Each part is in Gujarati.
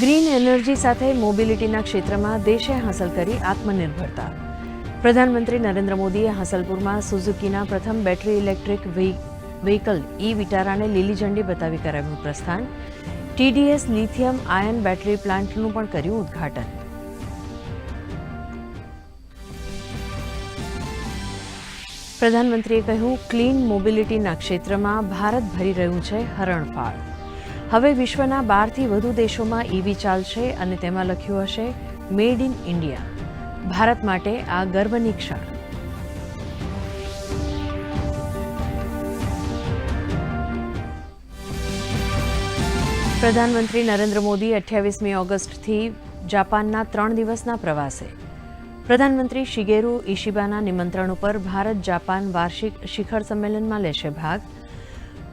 ગ્રીન એનર્જી સાથે મોબિલિટીના ક્ષેત્રમાં દેશે હાંસલ કરી આત્મનિર્ભરતા. પ્રધાનમંત્રી નરેન્દ્ર મોદીએ હાંસલપુરમાં સુઝુકીના પ્રથમ બેટરી ઇલેક્ટ્રિક વ્હીકલ ઈ વિટારાને લીલી ઝંડી બતાવી કરાવ્યું પ્રસ્થાન. ટીડીએસ લિથિયમ આયન બેટરી પ્લાન્ટનું પણ કર્યું ઉદ્ઘાટન. પ્રધાનમંત્રીએ કહ્યું, ક્લીન મોબિલિટીના ક્ષેત્રમાં ભારત ભરી રહ્યું છે હરણફાળ. હવે વિશ્વના બારથી વધુ દેશોમાં ઈવી ચાલશે અને તેમાં લખ્યું હશે, મેડ ઇન ઇન્ડિયા. ભારત માટે આ ગર્વની ક્ષણ. પ્રધાનમંત્રી નરેન્દ્ર મોદી અઠ્યાવીસમી ઓગસ્ટથી જાપાનના ત્રણ દિવસના પ્રવાસે. પ્રધાનમંત્રી શિગેરુ ઇશિબાના નિમંત્રણ ઉપર ભારત જાપાન વાર્ષિક શિખર સંમેલનમાં લેશે ભાગ.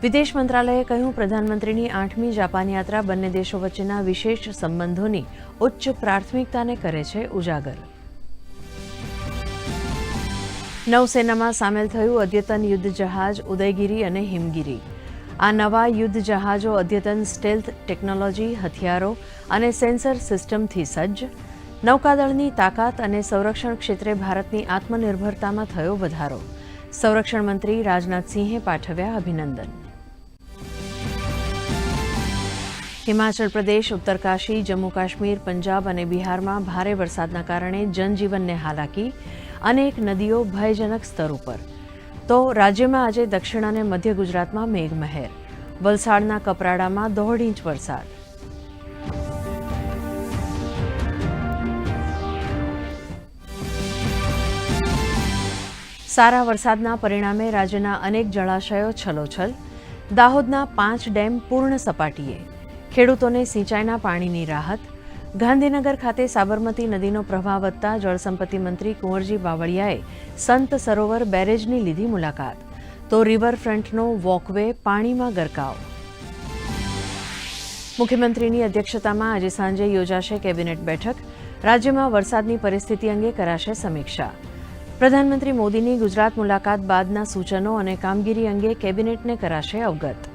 વિદેશ મંત્રાલયે કહ્યું, પ્રધાનમંત્રીની આઠમી જાપાન યાત્રા બંને દેશો વચ્ચેના વિશેષ સંબંધોની ઉચ્ચ પ્રાથમિકતાને કરે છે ઉજાગર. નૌસેનામાં સામેલ થયું અદ્યતન યુદ્ધ જહાજ ઉદયગીરી અને હિમગીરી. આ નવા યુદ્ધ જહાજો અદ્યતન સ્ટેલ્થ ટેકનોલોજી, હથિયારો અને સેન્સર સિસ્ટમથી સજ્જ. નૌકાદળની તાકાત અને સંરક્ષણ ક્ષેત્રે ભારતની આત્મનિર્ભરતામાં થયો વધારો. સંરક્ષણ મંત્રી રાજનાથસિંહે પાઠવ્યા અભિનંદન. હિમાચલ પ્રદેશ, ઉત્તરકાશી જમ્મુ કાશ્મીર પંજાબ અને બિહારમાં ભારે વરસાદના કારણે જનજીવનને હાલાકી અનેક નદીઓ ભયજનક સ્તર ઉપર. તો રાજ્યમાં આજે દક્ષિણ અને મધ્ય ગુજરાતમાં મેઘમહેર. વલસાડના કપરાડામાં દોઢ ઇંચ વરસાદ. સારા વરસાદના પરિણામે રાજ્યના અનેક જળાશયો છલોછલ. દાહોદના પાંચ ડેમ પૂર્ણ સપાટીએ. ખેડૂતોને સિંચાઈના પાણીની રાહત. ગાંધીનગર ખાતે સાબરમતી નદીનો પ્રવાહ વધતા જળસંપત્તિ મંત્રી કુંવરજી બાવળિયાએ સંત સરોવર બેરેજની લીધી મુલાકાત. તો રિવરફ્રન્ટનો વોકવે પાણીમાં ગરકાવ. મુખ્યમંત્રીની અધ્યક્ષતામાં આજે સાંજે યોજાશે કેબિનેટ બેઠક. રાજ્યમાં વરસાદની પરિસ્થિતિ અંગે કરાશે સમીક્ષા. પ્રધાનમંત્રી મોદીની ગુજરાત મુલાકાત બાદના સૂચનો અને કામગીરી અંગે કેબિનેટને કરાશે અવગત.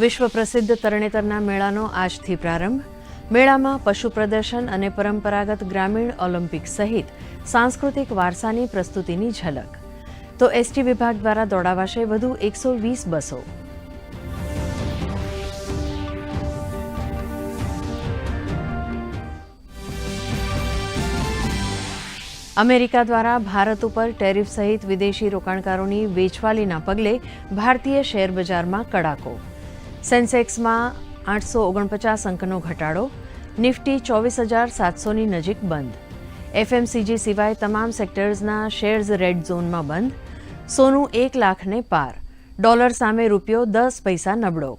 વિશ્વ પ્રસિદ્ધ તરણેતરના મેળાનો આજથી પ્રારંભ. મેળામાં પશુ પ્રદર્શન અને પરંપરાગત ગ્રામીણ ઓલિમ્પિક સહિત સાંસ્કૃતિક વારસાની પ્રસ્તુતિની ઝલક. તો એસટી વિભાગ દ્વારા દોડાવાશે વધુ એકસો વીસ બસો. અમેરિકા દ્વારા ભારત ઉપર ટેરિફ સહિત વિદેશી રોકાણકારોની વેચવાલીના પગલે ભારતીય શેર બજારમાં કડાકો. સેન્સેક્સમાં આઠસો ઓગણપચાસ અંકનો ઘટાડો, નિફ્ટી ચોવીસ હજાર સાતસોની નજીક બંધ. એફએમસીજી સિવાય તમામ સેક્ટર્સના શેર્સ રેડ ઝોનમાં બંધ. સોનું એક લાખને પાર. ડોલર સામે રૂપિયો દસ પૈસા નબળો.